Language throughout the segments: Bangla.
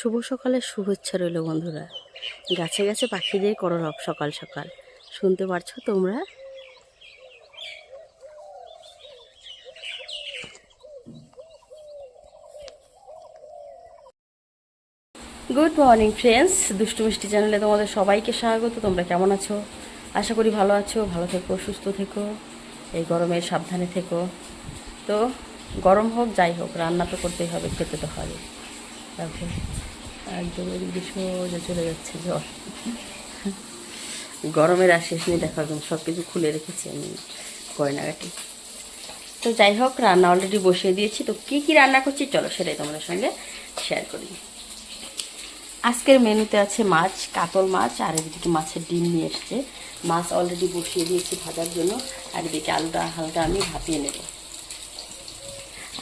শুভ সকালের শুভেচ্ছা রইল বন্ধুরা। গাছে গাছে পাখিদের কররব সকাল সকাল। শুনতে পারছ তোমরা? গুড মর্নিং ফ্রেন্ডস দুষ্টু মিষ্টি চ্যানেলে তোমাদের সবাইকে স্বাগত। তোমরা কেমন আছো? আশা করি ভালো আছো, ভালো থেকো, সুস্থ থেকো, এই গরমে সাবধানে থেকো। তো গরম হোক, যাই হোক, রান্না তো করতেই হবে, খেতে তো হবে তারপর একদম এদিকে সোজা চলে যাচ্ছে জল গরমের আর শেষ নেই, দেখো একদম সব কিছু খুলে রেখেছি আমি গয়নাগাটি। তো যাই হোক, রান্না অলরেডি বসিয়ে দিয়েছি। তো কী কী রান্না করছি চলো সেটাই তোমাদের সঙ্গে শেয়ার করি। আজকের মেনুতে আছে মাছ, কাতল মাছ, আর এদিকে মাছের ডিম নিয়ে এসছে। মাছ অলরেডি বসিয়ে দিয়েছি ভাজার জন্য। আর এদিকে আলুটা হালকা আমি ভাপিয়ে নেব।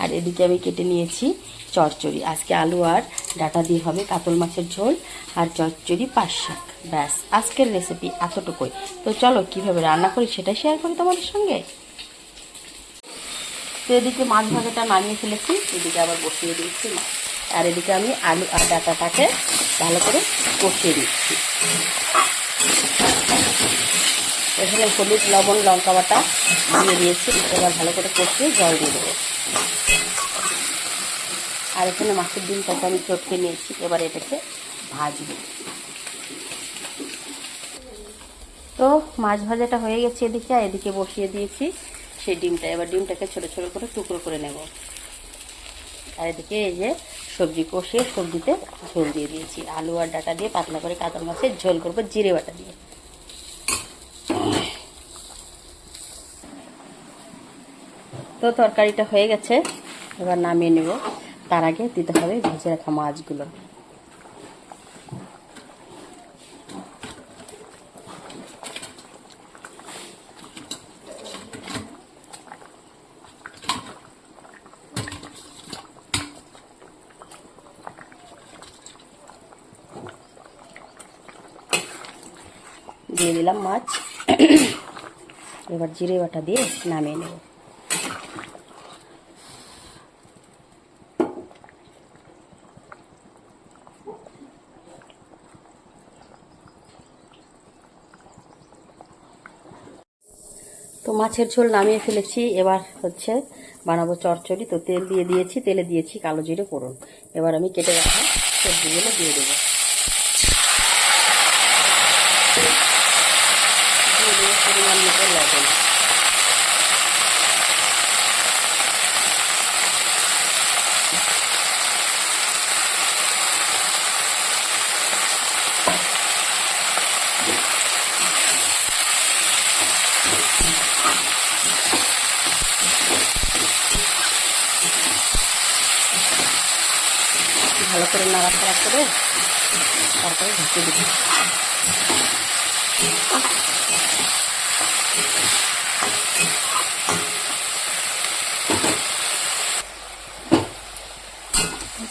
আর এদিকে আমি কেটে নিয়েছি চচ্চড়ি আজকে আলু আর ডাটা দিয়ে হবে কাতল মাছের ঝোল আর চচ্চড়ি পাঁচ শাক। ব্যাস, আজকের রেসিপি এতটুকুই। তো চলো, কীভাবে রান্না করি সেটা শেয়ার করি তোমাদের সঙ্গে। তো এদিকে মাছ ভাজাটা নামিয়ে ফেলেছি, এদিকে আবার বসিয়ে দিয়েছি মাছ। আর এদিকে আমি আলু আর ডাটাটাকে ভালো করে কষিয়ে দিচ্ছি এখানে হলুদ, লবণ, লঙ্কা বাটা দিয়ে দিয়েছি। এবার ভালো করে কষিয়ে জল দিয়ে দেবো। আর এখানে মাছের ডিমটাকে আমি চটকে নিয়েছি, এবার এটাকে ভাজবো। তো মাছ ভাজাটা হয়ে গেছে এদিকে, আর এদিকে বসিয়ে দিয়েছি সেই ডিমটা। এবার ডিমটাকে ছোট ছোট করে টুকরো করে নেব। আর এদিকে এই যে সবজি কষিয়ে সবজিতে ঝোল দিয়ে দিয়েছি। আলু আর ডাটা দিয়ে পাতলা করে কাতল মাছের ঝোল করব জিরে বাটা দিয়ে। তো তরকারিটা হয়ে গেছে, এবার নামিয়ে নেব। তার আগে দিতে হবে ভেজে রাখা মাছগুলো। দিয়ে দিলাম মাছ। এবার জিরে বাটা দিয়ে নামিয়ে নেব। তো মাছের ঝোল নামিয়ে ফেলেছি। এবার হচ্ছে বানাবো চচ্চড়ি। তো তেল দিয়ে দিয়েছি, তেলে দিয়েছি কালো জিরে করুন এবার আমি কেটে রাখা সবজিগুলো দিয়ে দেবো। দিয়ে দেবো পরিমাণ লবণ। ভালো করে নাড়াচাড়া করে তারপরে ঢুকে দিবি।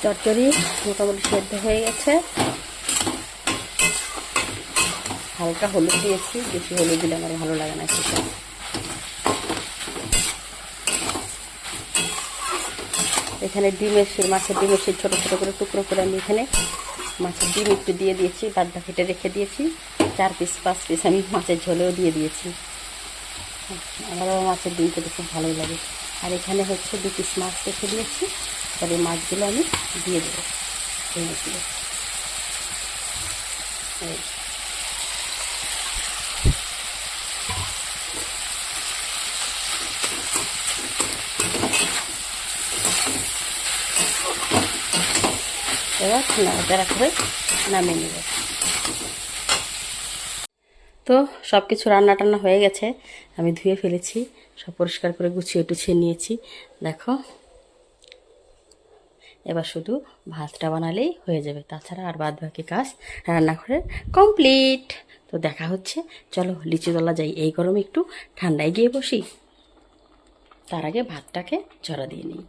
চচ্চড়ি মোটামুটি সেদ্ধ হয়ে গেছে। হালকা হলুদ দিয়েছি, বেশি হলুদ দিলে আমার ভালো লাগে না সেটা এখানে ডিমের শির, মাছের ডিমের শির ছোটো ছোটো করে টুকরো করে আমি এখানে মাছের ডিম একটু দিয়ে দিয়েছি বাদ বাকিটা রেখে দিয়েছি। চার পিস পাঁচ পিস আমি মাছের ঝোলেও দিয়ে দিয়েছি। আমারও মাছের ডিম খেতে খুব ভালোই লাগে। আর এখানে হচ্ছে দু পিস মাছ রেখে দিয়েছি। এই মাছগুলো আমি দিয়ে দেবো। এই মাছগুলো এবার নামিয়ে নেব। তো সব কিছু রান্না টান্না হয়ে গেছে, আমি ধুয়ে ফেলেছি, সব পরিষ্কার করে গুছিয়ে টুছিয়ে নিয়েছি। দেখো, এবার শুধু ভাতটা বানালেই হয়ে যাবে, তাছাড়া আর বাদ বাকি কাজ রান্না করে কমপ্লিট। তো দেখা হচ্ছে, চলো লিচুতলা যাই, এই গরমে একটু ঠান্ডায় গিয়ে বসি। তার আগে ভাতটাকে জড়া দিয়ে নিই।